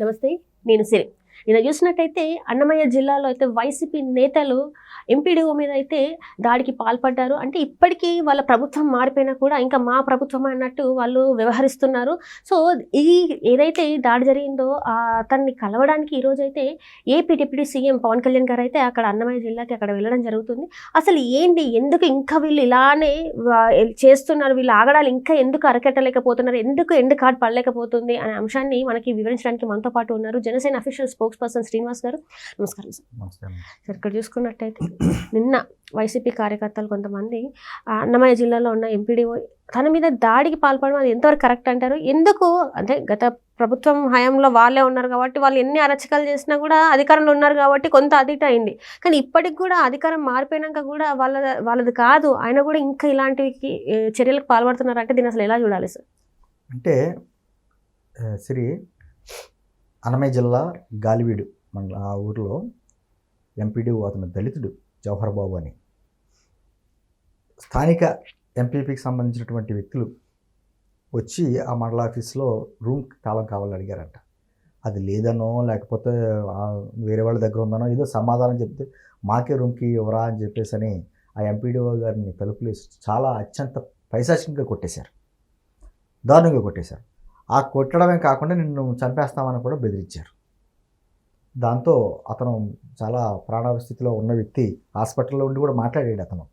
నమస్తే నేను సిరి. ఇలా చూసినట్టయితే అన్నమయ్య జిల్లాలో అయితే వైసీపీ నేతలు ఎంపీడీఓ మీద అయితే దాడికి పాల్పడ్డారు. అంటే ఇప్పటికీ వాళ్ళ ప్రభుత్వం మారిపోయినా కూడా ఇంకా మా ప్రభుత్వం అన్నట్టు వాళ్ళు వ్యవహరిస్తున్నారు. సో ఈ ఏదైతే దాడి జరిగిందో అతన్ని కలవడానికి ఈరోజు అయితే AP deputy CM Pavan Kalyan గారు అయితే అక్కడ అన్నమయ్య జిల్లాకి అక్కడ వెళ్ళడం జరుగుతుంది. అసలు ఏంటి ఎందుకు ఇంకా వీళ్ళు ఇలానే చేస్తున్నారు? వీళ్ళు ఆగడాలు ఇంకా ఎందుకు అరకెట్టలేకపోతున్నారు? ఎందుకు ఎండ్ కార్డ్ పడలేకపోతుంది? అనే అంశాన్ని మనకి వివరించడానికి మనతో పాటు ఉన్నారు Janasena official spokes person Srinivas గారు. నమస్కారం సార్. సార్ ఇక్కడ చూసుకున్నట్టయితే నిన్న వైసీపీ కార్యకర్తలు కొంతమంది అన్నమయ్య జిల్లాలో ఉన్న ఎంపీడీఓ తన మీద దాడికి పాల్పడడం అది ఎంతవరకు కరెక్ట్ అంటారు? ఎందుకు? అంటే గత ప్రభుత్వం హయాంలో వాళ్ళే ఉన్నారు కాబట్టి వాళ్ళు ఎన్ని అరచకాలు చేసినా కూడా అధికారంలో ఉన్నారు కాబట్టి కొంత అదిట అయింది. కానీ ఇప్పటికి కూడా అధికారం మారిపోయినాక కూడా వాళ్ళ వాళ్ళది కాదు. ఆయన కూడా ఇంకా ఇలాంటివి చర్యలకు పాల్పడుతున్నారు అంటే దీన్ని అసలు ఎలా చూడాలి సార్? అంటే శ్రీ అనమే జిల్లా గాలివీడు మన ఆ ఊరిలో ఎంపీడీ అతను దళితుడు జవహర్ బాబు అని. స్థానిక ఎంపీపీకి సంబంధించినటువంటి వ్యక్తులు వచ్చి ఆ మండల ఆఫీస్లో రూమ్ తాళం కావాలని అడిగారంట. అది లేదనో లేకపోతే వేరే వాళ్ళ దగ్గర ఉందనో ఏదో సమాధానం చెప్తే మాకే రూమ్కి ఇవ్వరా అని చెప్పేసి అని ఆ ఎంపీడీఓ గారిని తలుపులేసి చాలా అత్యంత పైశాచికంగా కొట్టేశారు. దారుణంగా కొట్టేశారు. ఆ కొట్టడమే కాకుండా నిన్ను చంపేస్తామని కూడా బెదిరించారు. దాంతో అతను చాలా ప్రాణాపస్థితిలో ఉన్న వ్యక్తి హాస్పిటల్లో ఉండి కూడా మాట్లాడాడు అతను.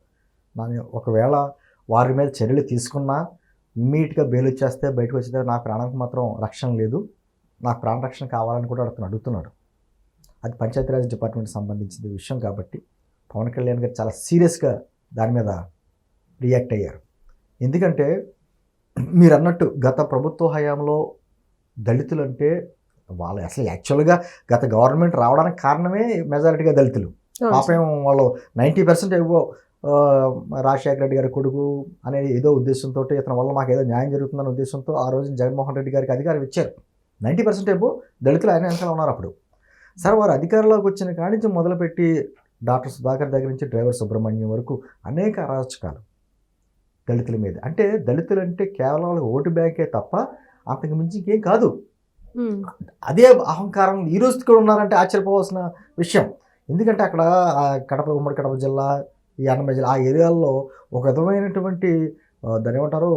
నన్ను ఒకవేళ వారి మీద చర్యలు తీసుకున్నా ఇమ్మీడియట్గా బెయిల్ వచ్చేస్తే బయటకు వచ్చితే నా ప్రాణానికి మాత్రం రక్షణ లేదు. నాకు ప్రాణ రక్షణ కావాలని కూడా అతను అడుగుతున్నాడు. అది పంచాయతీరాజ్ డిపార్ట్మెంట్కి సంబంధించిన విషయం కాబట్టి పవన్ కళ్యాణ్ గారు చాలా సీరియస్గా దాని మీద రియాక్ట్ అయ్యారు. ఎందుకంటే మీరు అన్నట్టు గత ప్రభుత్వ హయాంలో దళితులు అంటే వాళ్ళు అసలు యాక్చువల్గా గత గవర్నమెంట్ రావడానికి కారణమే మెజారిటీగా దళితులు. పాపం వాళ్ళు నైంటీ పర్సెంట్ ఏవో రాజశేఖర రెడ్డి గారి కొడుకు అనే ఏదో ఉద్దేశంతో ఇతని వల్ల మాకు ఏదో న్యాయం జరుగుతుందనే ఉద్దేశంతో ఆ రోజు జగన్మోహన్ రెడ్డి గారికి అధికారం ఇచ్చారు. నైంటీ పర్సెంట్ ఏవో దళితులు ఆయన వెనకాల ఉన్నారు అప్పుడు. సార్ వారు అధికారంలోకి వచ్చిన కాడి నుంచి మొదలుపెట్టి డాక్టర్ సుధాకర్ దగ్గర నుంచి డ్రైవర్ సుబ్రహ్మణ్యం వరకు అనేక అరాచకాలు. దళితుల మీద. అంటే దళితులు అంటే కేవలం వాళ్ళకి ఓటు బ్యాంకే తప్ప అంతకు మించి ఇంకేం కాదు. అదే అహంకారం ఈ రోజు కూడా ఉన్నారంటే ఆశ్చర్యపోవాల్సిన విషయం. ఎందుకంటే అక్కడ కడప ఉమ్మడి కడప జిల్లా ఈ అన్నమయ్య జిల్లా ఆ ఏరియాల్లో ఒక విధమైనటువంటి ఆ, దాన్ని ఏమంటారు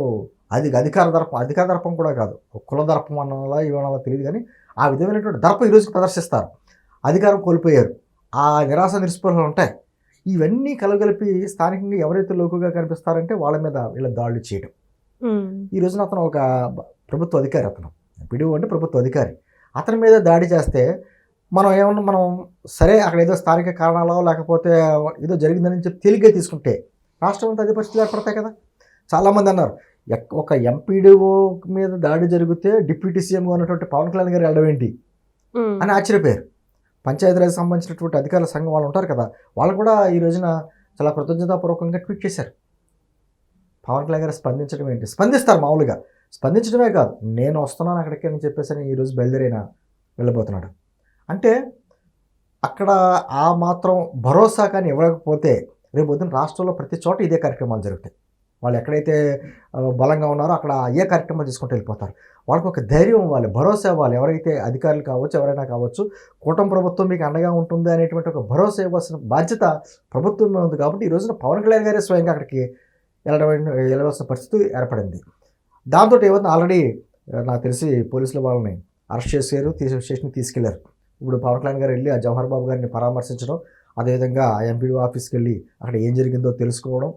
అది అధికార దర్పం అధికార దర్పం కూడా కాదు. కుల దర్పం అన్నలా ఇవ్వనాలో తెలియదు కానీ ఆ విధమైనటువంటి దర్పం ఈరోజు ప్రదర్శిస్తారు. అధికారం కోల్పోయారు. ఆ నిరాశ నిస్పృహలు ఉంటాయి. ఇవన్నీ కలగలిపి స్థానికంగా ఎవరైతే లోకుగా కనిపిస్తారంటే వాళ్ళ మీద వీళ్ళ దాడులు చేయడం ఈ రోజున అతను ఒక ప్రభుత్వ అధికారి అతను. పిడుగు అంటే ప్రభుత్వ అధికారి. అతని మీద దాడి చేస్తే మనం ఏమన్నా మనం సరే అక్కడ ఏదో స్థానిక కారణాలో లేకపోతే ఏదో జరిగిందని చెప్పి తేలిగ్గా తీసుకుంటే రాష్ట్రం అంతా అదే పరిస్థితులు ఏర్పడతాయి కదా. చాలామంది అన్నారు ఒక ఎంపీడీఓ మీద దాడి జరిగితే డిప్యూటీ సీఎంగా ఉన్నటువంటి పవన్ కళ్యాణ్ గారు వెళ్ళడం ఏంటి? అని ఆశ్చర్యపోయారు. పంచాయతీరాజ్ సంబంధించినటువంటి అధికారుల సంఘం వాళ్ళు ఉంటారు కదా వాళ్ళు కూడా ఈ రోజున చాలా కృతజ్ఞతాపూర్వకంగా ట్వీట్ చేశారు. పవన్ కళ్యాణ్ గారు స్పందించడం ఏంటి? స్పందిస్తారు మామూలుగా. స్పందించడమే కాదు నేను వస్తున్నాను అక్కడికి అని చెప్పేసి అని ఈరోజు బయలుదేరిన వెళ్ళిపోతున్నాడు అంటే అక్కడ ఆ మాత్రం భరోసా కానీ ఇవ్వకపోతే రేపు పొద్దున రాష్ట్రంలో ప్రతి చోట ఇదే కార్యక్రమాలు జరుగుతాయి. వాళ్ళు ఎక్కడైతే బలంగా ఉన్నారో అక్కడ అయ్యే కార్యక్రమాలు తీసుకుంటూ వెళ్ళిపోతారు. వాళ్ళకి ఒక ధైర్యం ఇవ్వాలి భరోసా ఇవ్వాలి. ఎవరైతే అధికారులు కావచ్చు ఎవరైనా కావచ్చు కూటమి ప్రభుత్వం మీకు అండగా ఉంటుంది అనేటువంటి ఒక భరోసా ఇవ్వాల్సిన బాధ్యత ప్రభుత్వం ఉంది కాబట్టి ఈ రోజున పవన్ కళ్యాణ్ గారే స్వయంగా అక్కడికి వెళ్ళడం వెళ్ళవలసిన పరిస్థితి ఏర్పడింది. దాంతో ఏమవుతుంది ఆల్రెడీ నాకు తెలిసి పోలీసులు వాళ్ళని అరెస్ట్ చేశారు తీసి స్టేషన్కి తీసుకెళ్ళారు. ఇప్పుడు పవన్ కళ్యాణ్ గారు వెళ్ళి ఆ జవహర్ బాబు గారిని పరామర్శించడం అదేవిధంగా ఎంపీడీ ఆఫీస్కి వెళ్ళి అక్కడ ఏం జరిగిందో తెలుసుకోవడం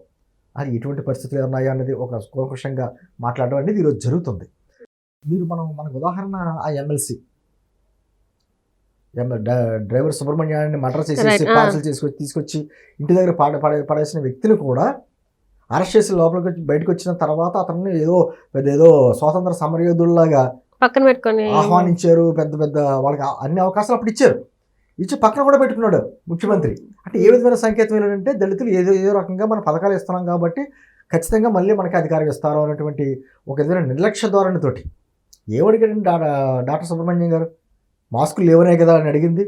అది ఎటువంటి పరిస్థితులు ఉన్నాయో అనేది ఒక కూలంకషంగా మాట్లాడడం అనేది ఈరోజు జరుగుతుంది. మీరు మనం మనకు ఉదాహరణ ఆ ఎమ్మెల్సీ డ్రైవర్ సుబ్రహ్మణ్యాన్ని మర్డర్ చేసేసి. పార్సల్ చేసుకొచ్చి తీసుకొచ్చి ఇంటి దగ్గర పాడ పడే పడేసిన వ్యక్తిని కూడా అరెస్ట్ చేసి లోపలికి వచ్చి బయటకు వచ్చిన తర్వాత అతన్ని ఏదో పెద్ద ఏదో స్వాతంత్ర సమరయోధుల్లాగా పక్కన పెట్టుకొని ఆహ్వానించారు పెద్ద పెద్ద వాళ్ళకి అన్ని అవకాశాలు అప్పుడు ఇచ్చారు. ఇచ్చి పక్కన కూడా పెట్టుకున్నాడు ముఖ్యమంత్రి. అంటే ఏ విధమైన సంకేతం ఏంటంటే దళితులు ఏదో ఏదో రకంగా మన పథకాలు ఇస్తున్నాం కాబట్టి ఖచ్చితంగా మళ్ళీ మనకి అధికారం ఇస్తారు అనేటువంటి ఒక విధమైన నిర్లక్ష్య ధోరణితోటి ఏమడిగాడండి డాక్టర్ సుబ్రహ్మణ్యం గారు? మాస్కులు లేవనే కదా అని అడిగింది.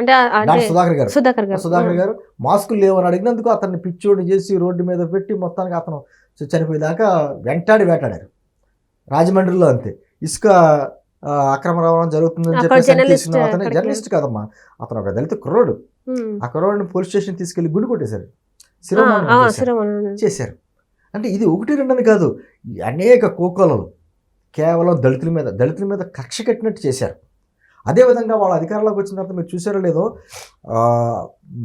అంటే డాక్టర్ సుధాకర్ గారు. సుధాకర్ గారు. సుధాకర్ గారు మాస్కులు లేవని అడిగినందుకు అతన్ని పిచ్చోడిని చేసి రోడ్డు మీద పెట్టి మొత్తానికి అతను చనిపోయేదాకా వెంటాడి వేటాడారు. రాజమండ్రిలో అంతే. ఇసుక అక్రమ రవాణా జరుగుతుందని చెప్పేసి అతనే జర్నలిస్ట్ కాదమ్మా. అతను ఒక దళిత కుర్రోడు. ఆ కుర్రోడిని పోలీస్ స్టేషన్ తీసుకెళ్ళి గుడి కొట్టేశారు శిరోమణి చేశారు. అంటే ఇది ఒకటి రెండని కాదు అనేక కోకొలలు కేవలం దళితుల మీద దళితుల మీద కక్ష కట్టినట్టు చేశారు. అదేవిధంగా వాళ్ళ అధికారంలోకి వచ్చిన తర్వాత మీరు చూసారో లేదో ఆ,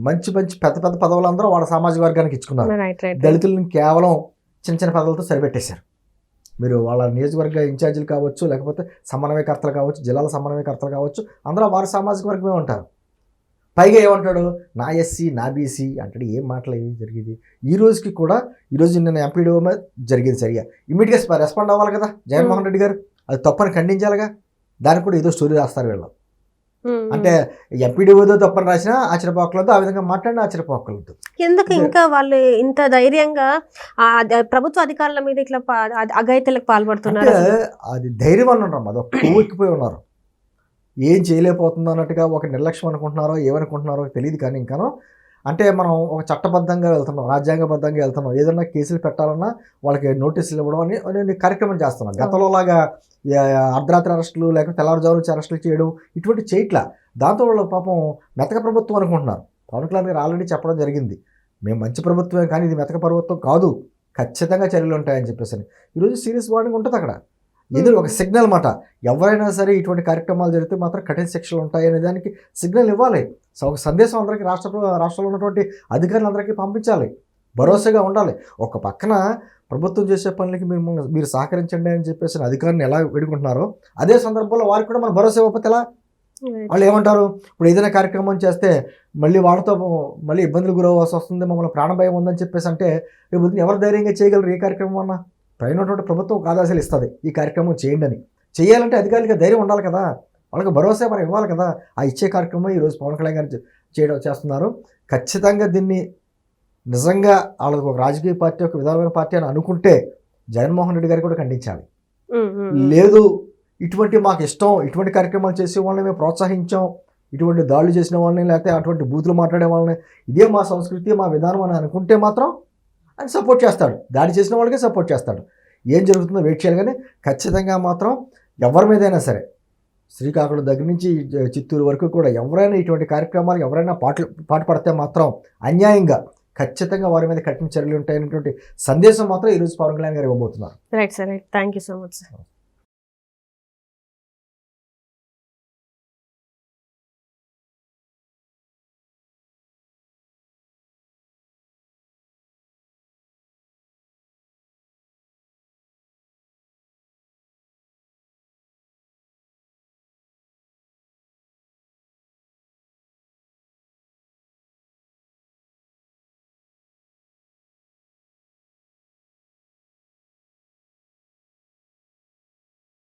మంచి మంచి పెద్ద పెద్ద పదవులు అందరూ వాళ్ళ సామాజిక వర్గానికి ఇచ్చుకున్నారు. దళితులను కేవలం చిన్న చిన్న పదవులతో సరిపెట్టేశారు. మీరు వాళ్ళ నియోజకవర్గ ఇన్ఛార్జీలు కావచ్చు లేకపోతే సమన్వయకర్తలు కావచ్చు జిల్లాల సమన్వయకర్తలు కావచ్చు అందరూ వారి సామాజిక వర్గమే ఉంటారు. పైగా ఏమంటాడు? నా ఎస్సీ నా బీసీ అంటాడు. ఏం మాటలు ఏం జరిగేది? ఈ రోజుకి కూడా ఈ రోజు నిన్న ఎంపీడీఓ మీద జరిగింది సరిగా. ఇమీడియట్గా రెస్పాండ్ అవ్వాలి కదా జగన్మోహన్ రెడ్డి గారు. అది తప్పని ఖండించాలిగా? దానికి కూడా ఏదో స్టోరీ రాస్తారు వీళ్ళు. అంటే ఎంపీడీఓదో తప్పని రాసినా ఆశ్చర్యపోకలేదు ఆ విధంగా మాట్లాడినా ఆశ్చర్యపోకలేదు ఎందుకు ఇంకా వాళ్ళు ఇంత ధైర్యంగా ప్రభుత్వ అధికారుల మీద ఇట్లా పా- అ- అఘాయిత్యాలకు పాల్పడుతున్నారు అది ధైర్యం అని ఉంటాం అది ఒక కొవ్వెక్కిపోయి ఉన్నారు. ఏం చేయలేకపోతుందో అన్నట్టుగా ఒక నిర్లక్ష్యం అనుకుంటున్నారో ఏమనుకుంటున్నారో తెలియదు కానీ ఇంకాను అంటే మనం ఒక చట్టబద్ధంగా వెళ్తున్నాం రాజ్యాంగబద్ధంగా వెళ్తున్నాం ఏదైనా కేసులు పెట్టాలన్నా వాళ్ళకి నోటీసులు ఇవ్వడం అని అని కార్యక్రమం చేస్తున్నాం గతంలో లాగా అర్ధరాత్రి అరెస్టులు లేకపోతే తెల్లవారుజాము అరెస్టులు చేయడం ఇటువంటి చేయట్లా. దాంతో వాళ్ళు పాపం మెతక ప్రభుత్వం అనుకుంటున్నారు. పవన్ కళ్యాణ్ గారు ఆల్రెడీ చెప్పడం జరిగింది. మేము మంచి ప్రభుత్వమే కానీ ఇది మెతక ప్రభుత్వం కాదు. ఖచ్చితంగా చర్యలు ఉంటాయని చెప్పేసి. ఈరోజు సీరియస్ వార్నింగ్ ఉంటుంది అక్కడ ఎదురు ఒక సిగ్నల్ మాట. ఎవరైనా సరే ఇటువంటి కార్యక్రమాలు జరిగితే మాత్రం కఠిన శిక్షలు ఉంటాయి అనే దానికి సిగ్నల్ ఇవ్వాలి. సో ఒక సందేశం అందరికీ రాష్ట్ర రాష్ట్రంలో ఉన్నటువంటి అధికారులందరికీ పంపించాలి. భరోసాగా ఉండాలి. ఒక పక్కన ప్రభుత్వం చేసే పనులకి మీరు మీరు సహకరించండి అని చెప్పేసి అధికారిని ఎలా వేడుకుంటున్నారో అదే సందర్భంలో వారికి కూడా మన భరోసా ఇవ్వకపోతే ఎలా? వాళ్ళు ఏమంటారు? ఇప్పుడు ఏదైనా కార్యక్రమం చేస్తే మళ్ళీ వాళ్ళతో మళ్ళీ ఇబ్బందులు గురవ్వాల్సి వస్తుంది మమ్మల్ని ప్రాణభయం ఉందని చెప్పేసి అంటే రేపు ఎవరు ధైర్యంగా చేయగలరు ఏ కార్యక్రమం అన్నా? పైన ఉన్నటువంటి ప్రభుత్వం ఒక ఆదేశాలు ఇస్తుంది. ఈ కార్యక్రమం చేయండి అని. చేయాలంటే అధికారులకి ధైర్యం ఉండాలి కదా. వాళ్ళకి భరోసా మనం ఇవ్వాలి కదా. ఆ ఇచ్చే కార్యక్రమం ఈరోజు పవన్ కళ్యాణ్ గారు చేయడం చేస్తున్నారు. ఖచ్చితంగా దీన్ని నిజంగా వాళ్ళకి ఒక రాజకీయ పార్టీ ఒక విధానమైన పార్టీ అని అనుకుంటే జగన్మోహన్ రెడ్డి గారు కూడా ఖండించాలి. లేదు ఇటువంటి మాకు ఇష్టం ఇటువంటి కార్యక్రమాలు చేసే వాళ్ళని మేము ప్రోత్సహించాం. ఇటువంటి దాడులు చేసిన వాళ్ళని లేకపోతే అటువంటి బూతులు మాట్లాడే వాళ్ళని ఇదే మా సంస్కృతి మా విధానం అని అనుకుంటే మాత్రం ఆయన సపోర్ట్ చేస్తాడు. దాడి చేసిన వాళ్ళకే సపోర్ట్ చేస్తాడు. ఏం జరుగుతుందో వెయిట్ చేయాలి కానీ ఖచ్చితంగా మాత్రం ఎవరి మీదైనా సరే శ్రీకాకుళం దగ్గర నుంచి చిత్తూరు వరకు కూడా ఎవరైనా ఇటువంటి కార్యక్రమాలు ఎవరైనా పాటలు పాటు పడితే మాత్రం అన్యాయంగా ఖచ్చితంగా వారి మీద కఠిన చర్యలు ఉంటాయనేటువంటి సందేశం మాత్రం ఈరోజు పవన్ కళ్యాణ్ గారు ఇవ్వబోతున్నారు. Right sir right thank you so much sir